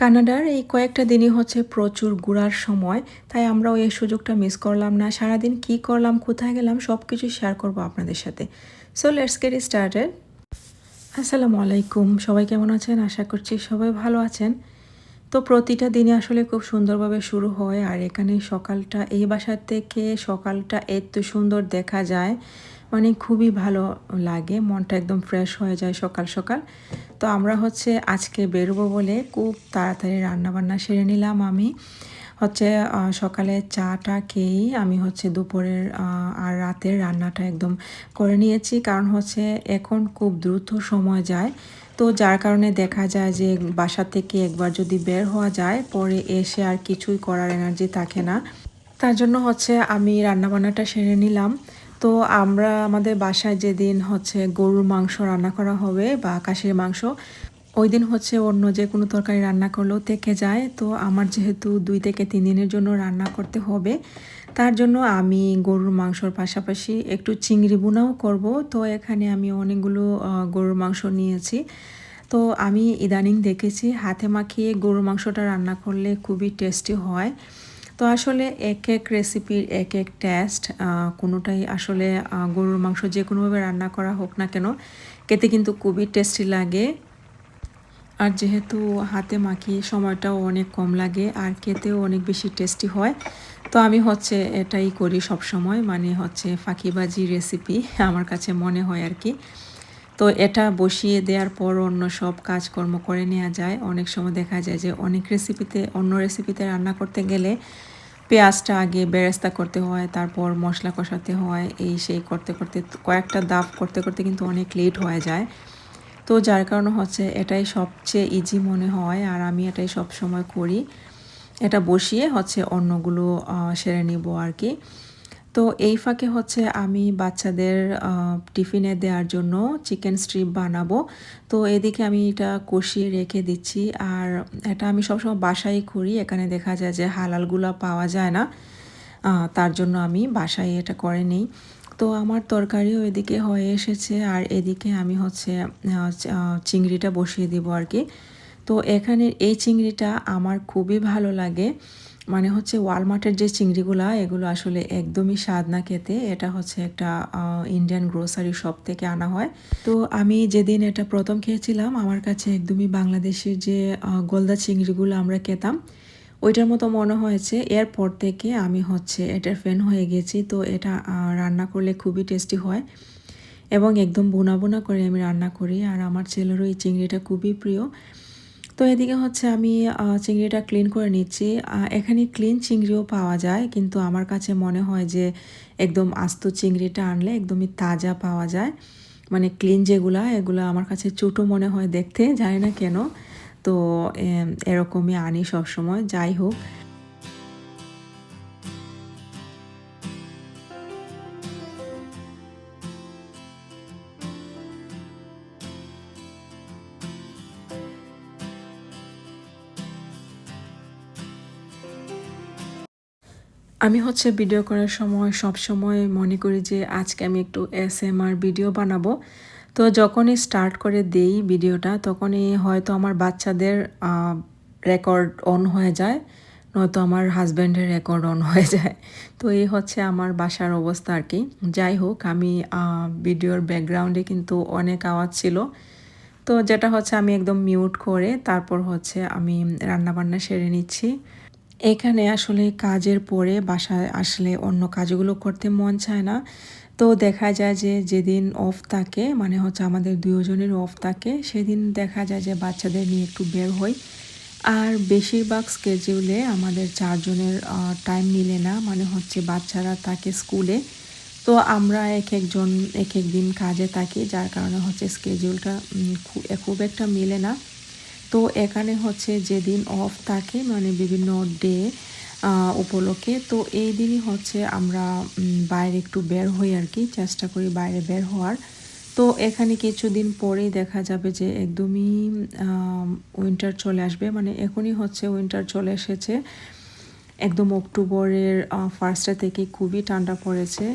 কানাডার এই কয়েকটা দিনই হচ্ছে প্রচুর ঘোরার সময়, তাই আমরাও এই সুযোগটা মিস করলাম না। সারাদিন কি করলাম, কোথায় গেলাম সব কিছু শেয়ার করব আপনাদের সাথে। সো লেটস গেট স্টার্টেড আসসালামু আলাইকুম, সবাই কেমন আছেন? আশা করছি সবাই ভালো আছেন। তো প্রতিটা দিনে আসলে খুব সুন্দরভাবে শুরু হয়, আর এখানে সকালটা, এই বাসার থেকে সকালটা এত সুন্দর দেখা যায়। মানে খুবই ভালো লাগে, মনটা একদম ফ্রেশ হয়ে যায় সকাল সকাল। তো আমরা হচ্ছে আজকে বেরোবো বলে খুব তাড়াতাড়ি রান্নাবান্না সেরে নিলাম আমি। হচ্ছে সকালে চাটা খেয়েই আমি হচ্ছে দুপুরের আর রাতের রান্নাটা একদম করে নিয়েছি। কারণ হচ্ছে এখন খুব দ্রুত সময় যায়। তো যার কারণে দেখা যায় যে বাসা থেকে একবার যদি বের হওয়া যায়, পরে এসে আর কিছুই করার এনার্জি থাকে না। তার জন্য হচ্ছে আমি রান্নাবান্নাটা সেরে নিলাম। তো আমরা আমাদের বাসায় যেদিন হচ্ছে গরুর মাংস রান্না করা হবে বা কাশির মাংস, ওই দিন হচ্ছে অন্য যে কোনো তরকারি রান্না করলেও থেকে যায়। তো আমার যেহেতু দুই থেকে তিন দিনের জন্য রান্না করতে হবে, তার জন্য আমি গরুর মাংসর পাশাপাশি একটু চিংড়ি বোনাও করব। তো এখানে আমি অনেকগুলো গরুর মাংস নিয়েছি। তো আমি ইদানিং দেখেছি হাতে মাখিয়ে গরুর মাংসটা রান্না করলে খুবই টেস্টি হয়। তো আসলে এক এক রেসিপির এক এক টেস্ট কোনোটাই আসলে গরুর মাংস যে কোনোভাবে রান্না করা হোক না কেন, খেতে কিন্তু খুবই টেস্টি লাগে। আর যেহেতু হাতে মাখিয়ে সময়টাও অনেক কম লাগে, আর খেতেও অনেক বেশি টেস্টি হয়, তো আমি হচ্ছে এটাই করি সব সময় মানে হচ্ছে ফাঁকিবাজি রেসিপি আমার কাছে মনে হয় আর কি। তো এটা বসিয়ে দেওয়ার পর অন্য সব কাজকর্ম করে নেওয়া যায়। অনেক সময় দেখা যায় যে অনেক রেসিপিতে অন্য রেসিপিতে রান্না করতে গেলে পেঁয়াজটা আগে বেরেস্তা করতে হয়, তারপর মশলা কষাতে হয়। এই সেই করতে করতে কয়েকটা দাপ করতে করতে কিন্তু অনেক লেট হয়ে যায়। তো যার কারণে হচ্ছে এটাই সবচেয়ে ইজি মনে হয় আর আমি এটাই সব সময় করি। এটা বসিয়ে হচ্ছে অন্যগুলো সেরে নিব আর কি। তো এই ফাঁকে হচ্ছে আমি বাচ্চাদের টিফিনে দেওয়ার জন্য চিকেন স্ট্রিপ বানাবো। তো এদিকে আমি এটা কষিয়ে রেখে দিচ্ছি। আর এটা আমি সবসময় বাসায় করি। এখানে দেখা যায় যে হালালগুলো পাওয়া যায় না। তার জন্য আমি বাসায় এটা করে নিই। তো আমার তরকারিও এদিকে হয়ে এসেছে। আর এদিকে আমি হচ্ছে চিংড়িটা বসিয়ে দিব আর কি। তো এখানে এই চিংড়িটা আমার খুবই ভালো লাগে। মানে হচ্ছে ওয়ালমার্টের যে চিংড়িগুলো, এগুলো আসলে একদমই স্বাদ না খেতে। এটা হচ্ছে একটা ইন্ডিয়ান গ্রোসারি শপ থেকে আনা হয়। তো আমি যেদিন এটা প্রথম খেয়েছিলাম, আমার কাছে একদমই বাংলাদেশের যে গলদা চিংড়িগুলো আমরা খেতাম, ওইটার মতো মনে হয়েছে। এরপর থেকে আমি হচ্ছে এটার ফ্যান হয়ে গেছি। তো এটা রান্না করলে খুবই টেস্টি হয় এবং একদম বোনা বোনা করে আমি রান্না করি। আর আমার ছেলেরও এই চিংড়িটা খুবই প্রিয়। তো এদিকে হচ্ছে আমি চিংড়িটা ক্লিন করে নিচ্ছি। এখানে ক্লিন চিংড়িও পাওয়া যায়, কিন্তু আমার কাছে মনে হয় যে একদম আস্ত চিংড়িটা আনলে একদমই তাজা পাওয়া যায়। মানে ক্লিন যেগুলা, এগুলো আমার কাছে ছোটো মনে হয় দেখতে, জানি না কেন। তো এরকমই আনি সবসময়, যাই হোক। আমি হচ্ছে ভিডিও করার সময় সব সময় মনে করি যে আজকে আমি একটু এস ভিডিও বানাবো। তো যখনই স্টার্ট করে দেই ভিডিওটা তখনই হয়তো আমার বাচ্চাদের রেকর্ড অন হয়ে যায়, নয়তো আমার হাজব্যান্ডের রেকর্ড অন হয়ে যায়। তো এই হচ্ছে আমার বাসার অবস্থা আর কি। যাই হোক, আমি ভিডিওর ব্যাকগ্রাউন্ডে কিন্তু অনেক আওয়াজ ছিল। তো যেটা হচ্ছে আমি একদম মিউট করে, তারপর হচ্ছে আমি রান্নাবান্না সেরে নিচ্ছি। এখানে আসলে কাজের পরে বাসায় আসলে অন্য কাজগুলো করতে মন চায় না। তো দেখা যায় যে যেদিন অফ থাকে মানে হচ্ছে আমাদের দুজনের অফ থাকে, সেদিন দেখা যায় যে বাচ্চাদের নিয়ে একটু বের হই। আর বেশিরভাগ স্কেজিউলে আমাদের চারজনের টাইম মিলে না মানে হচ্ছে বাচ্চারা থাকে স্কুলে। তো আমরা এক একজন, এক এক দিন কাজে থাকি, যার কারণে হচ্ছে স্কেজিউলটা খুব একটা মিলে না। তো এখানে হচ্ছে যেদিন অফ থাকে মানে বিভিন্ন ডে উপলক্ষে, তো এই দিনই হচ্ছে আমরা বাইরে একটু বের হই আর কি, চেষ্টা করি বাইরে বের হওয়ার। তো এখানে কিছুদিন পরেই দেখা যাবে যে একদমই উইন্টার চলে আসবে মানে এখনই হচ্ছে উইন্টার চলে এসেছে। একদম অক্টোবরের ফার্স্টে থেকে খুবই ঠান্ডা পড়েছে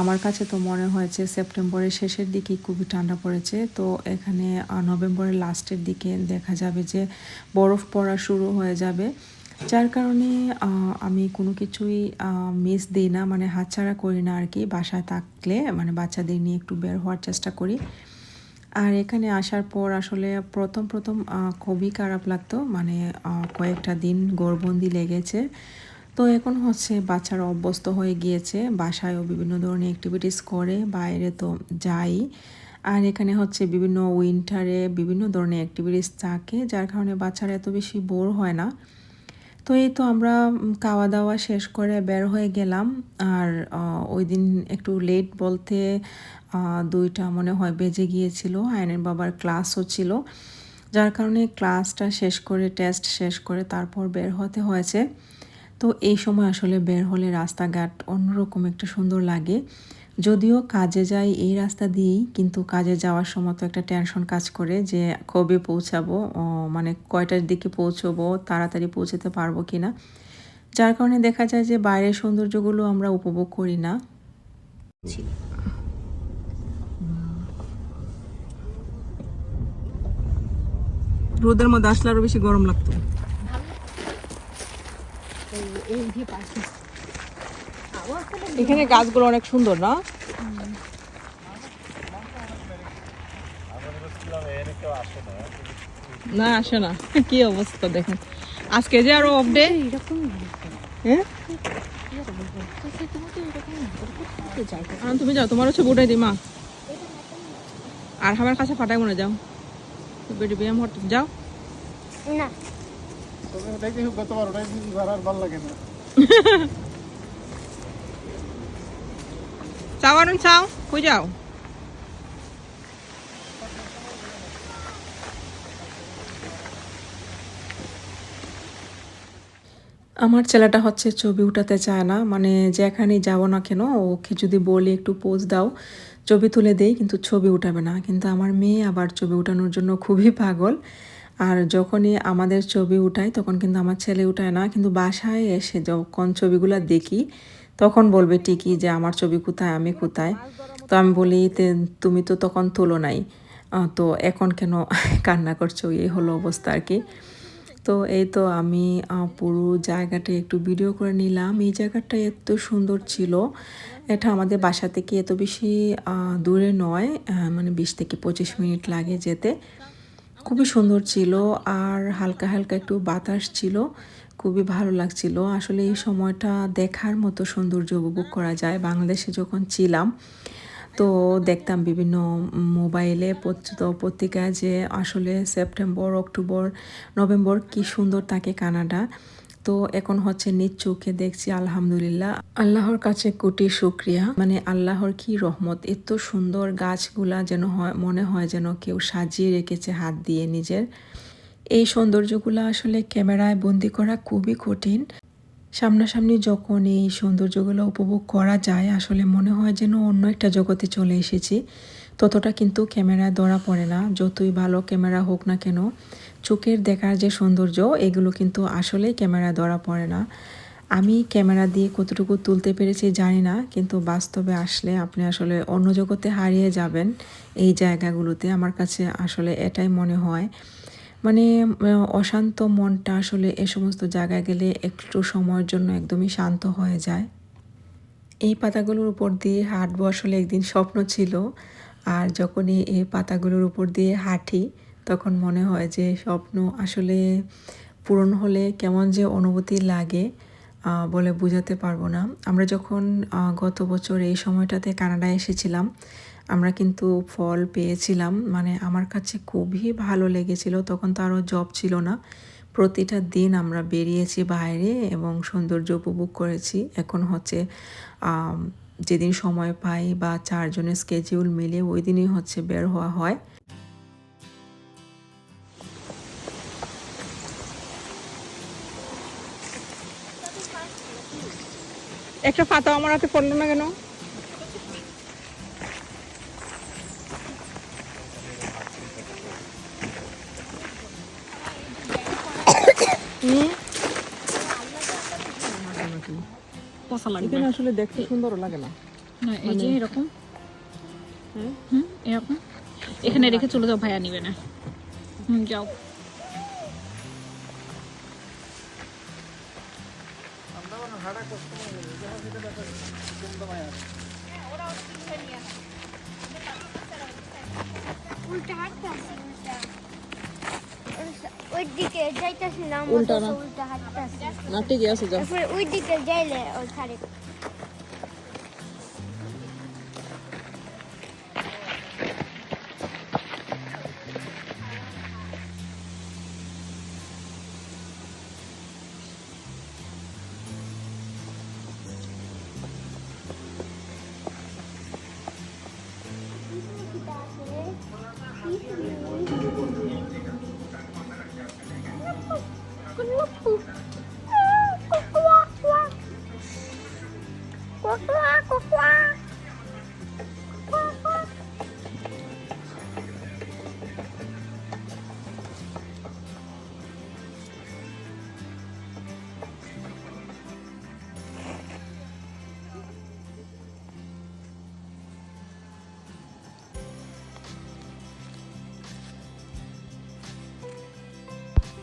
আমার কাছে তো মনে হয়েছে সেপ্টেম্বরের শেষের দিকে খুবই ঠান্ডা পড়েছে। তো এখানে নভেম্বরের লাস্টের দিকে দেখা যাবে যে বরফ পড়া শুরু হয়ে যাবে। যার কারণে আমি কোনো কিছুই মিস দিই না মানে হাতছাড়া করি না আর কি বাসায় থাকলে মানে বাচ্চাদের নিয়ে একটু বের হওয়ার চেষ্টা করি। আর এখানে আসার পর আসলে প্রথম প্রথম খুবই খারাপ লাগতো। মানে কয়েকটা দিন গড়বন্দি লেগেছে। তো এখন হচ্ছে বাচ্চারা অভ্যস্ত হয়ে গিয়েছে, বাসায়ও বিভিন্ন ধরনের অ্যাক্টিভিটিস করে, বাইরে তো যাই। আর এখানে হচ্ছে বিভিন্ন উইন্টারে বিভিন্ন ধরনের অ্যাক্টিভিটিস থাকে, যার কারণে বাচ্চারা এত বেশি বোর হয় না। তো এই তো আমরা খাওয়া দাওয়া শেষ করে বের হয়ে গেলাম। আর ওই দিন একটু লেট বলতে দুইটা মনে হয় বেজে গিয়েছিল, আয়নের বাবার ক্লাসও ছিল। যার কারণে ক্লাসটা শেষ করে টেস্ট শেষ করে তারপর বের হতে হয়েছে। তো এই সময় আসলে বের হলে রাস্তাঘাট অন্যরকম একটা সুন্দর লাগে। যদিও কাজে যাই এই রাস্তা দিয়েই, কিন্তু কাজে যাওয়ার সময় তো একটা টেনশন কাজ করে যে কবে পৌঁছাবো মানে কয়টার দিকে পৌঁছবো, তাড়াতাড়ি পৌঁছাতে পারব কি না যার কারণে দেখা যায় যে বাইরের সৌন্দর্যগুলো আমরা উপভোগ করি না। রোদের মধ্যে আসলে আরও বেশি গরম লাগতো। এখানে গাছগুলো অনেক সুন্দর না? না আসে না। কি অবস্থা দেখেন। আজকে যে আরও অফ ডে হ্যাঁ? আহ, তুমি যাও তোমার হচ্ছে বুটাই দি মা। আর আমার কাছে ফাটাই মনে যাও। বেটি ব্যায়াম হট যাও। না। তবে ওটাই কি গতবার ওটাই আর ভালো লাগে না। চাও আনুন চাও কই যাও? আমার ছেলেটা হচ্ছে ছবি উঠাতে চায় না মানে যেখানে যাব না কেন ওকে যদি বলি একটু পোজ দাও ছবি তুলে দেই কিন্তু ছবি উঠাবে না। কিন্তু আমার মেয়ে আবার ছবি উঠানোর জন্য খুবই পাগল। আর যখনই আমাদের ছবি উঠাই, তখন কিন্তু আমার ছেলে উঠায় না। কিন্তু বাসায় এসে যখন ছবিগুলো দেখি, তখন বলবে ঠিকই যে আমার ছবি কোথায়, আমি কোথায়? তো আমি বলি, "তে- তুমি তো তখন তুলো নাই। তো এখন কেন কান্না করছ? এই হলো অবস্থা আর কি। তো এই তো আমি পুরো জায়গাটা একটু ভিডিও করে নিলাম। এই জায়গাটা এত সুন্দর ছিল। এটা আমাদের বাসা থেকে এত বেশি দূরে নয় মানে বিশ থেকে পঁচিশ মিনিট লাগে যেতে। খুবই সুন্দর ছিল আর হালকা হালকা একটু বাতাস ছিল, খুবই ভালো লাগছিল। আসলে এই সময়টা দেখার মতো সৌন্দর্য উপভোগ করা যায়। বাংলাদেশে যখন ছিলাম, তো দেখতাম বিভিন্ন মোবাইলে পত্রিকায় যে আসলে সেপ্টেম্বর, অক্টোবর, নভেম্বর কি সুন্দর থাকে কানাডা। তো এখন হচ্ছে নিজ চোখে দেখছি, আলহামদুলিল্লাহ। আল্লাহর কাছে কোটি শুক্রিয়া। মানে আল্লাহর কি রহমত, এত সুন্দর গাছগুলা যেন হয়, মনে হয় যেন কেউ সাজিয়ে রেখেছে হাত দিয়ে নিজের। এই সৌন্দর্যগুলো আসলে ক্যামেরায় বন্দি করা খুবই কঠিন। সামনাসামনি যখন এই সৌন্দর্যগুলো উপভোগ করা যায়, আসলে মনে হয় যেন অন্য একটা জগতে চলে এসেছি। ততটা কিন্তু ক্যামেরায় ধরা পড়ে না। যতই ভালো ক্যামেরা হোক না কেন, চোখের দেখার যে সৌন্দর্য, এগুলো কিন্তু আসলেই ক্যামেরায় ধরা পড়ে না। আমি ক্যামেরা দিয়ে কতটুকু তুলতে পেরেছি জানি না, কিন্তু বাস্তবে আসলে আপনি আসলে অন্য জগতে হারিয়ে যাবেন এই জায়গাগুলোতে। আমার কাছে আসলে এটাই মনে হয়। মানে অশান্ত মনটা আসলে এ সমস্ত জায়গায় গেলে একটু সময়ের জন্য একদমই শান্ত হয়ে যায়। এই পাতাগুলোর উপর দিয়ে হাঁটবো আসলে একদিন স্বপ্ন ছিল। আর যখনই এই পাতাগুলোর উপর দিয়ে হাঁটি, তখন মনে হয় যে স্বপ্ন আসলে পূরণ হলে কেমন যে অনুভূতি লাগে বলে বোঝাতে পারব না। আমরা যখন গত বছর এই সময়টাতে কানাডায় এসেছিলাম, আমরা কিন্তু ফল পেয়েছিলাম। মানে আমার কাছে খুবই ভালো লেগেছিল, তখন তো আরও জব ছিল না। প্রতিটা দিন আমরা বেরিয়েছি বাইরে এবং সৌন্দর্য উপভোগ করেছি। এখন হচ্ছে যেদিন সময় পাই বা চারজনের স্কেজিউল মিলে ওই দিনই হচ্ছে বের হওয়া হয়। একটা পাতা আমার হাতে পড়ল না কেন? এখানে আসলে দেখতে সুন্দর লাগে না। না এই যে মানে- এরকম। হুম? হুম এরকম। এখানে রেখে চলে যাও ভাইয়া নিবে না। হুম যাও। উল্টা উল্টা ওই দিকে যাইতেছিলাম উল্টা না। উল্টা হাঁটতেছি না ঠিকই আছে যাও ওই দিকে যাইলে ওই খারে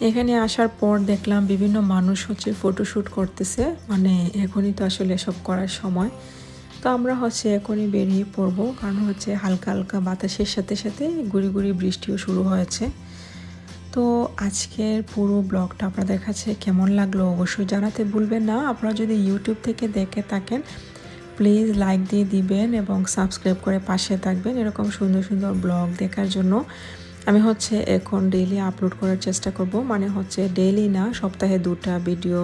এখানে আসার পর দেখলাম বিভিন্ন মানুষ হচ্ছে ফটোশ্যুট করতেছে। মানে এখনই তো আসলে এসব করার সময়। তো আমরা হচ্ছে এখনই বেরিয়ে পড়ব। কারণ হচ্ছে হালকা হালকা বাতাসের সাথে সাথে গুড়ি গুড়ি বৃষ্টিও শুরু হয়েছে। তো আজকের পুরো ব্লগটা আপনাদের কাছে কেমন লাগল অবশ্যই জানাতে ভুলবেন না। আপনারা যদি ইউটিউব থেকে দেখে থাকেন প্লিজ লাইক দিয়ে দিবেন এবং সাবস্ক্রাইব করে পাশে থাকবেন এরকম সুন্দর সুন্দর ব্লগ দেখার জন্য। আমি হচ্ছে এখন ডেইলি আপলোড করার চেষ্টা করব। মানে হচ্ছে ডেইলি না, সপ্তাহে দুটা ভিডিও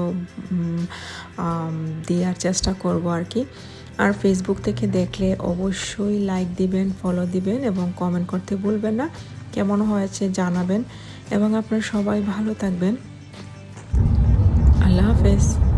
দেওয়ার চেষ্টা করব আর কি আর ফেসবুক থেকে দেখলে অবশ্যই লাইক দিবেন ফলো দিবেন এবং কমেন্ট করতে ভুলবেন না। কেমন হয়েছে জানাবেন। এবং আপনারা সবাই ভালো থাকবেন। আল্লাহ হাফেজ।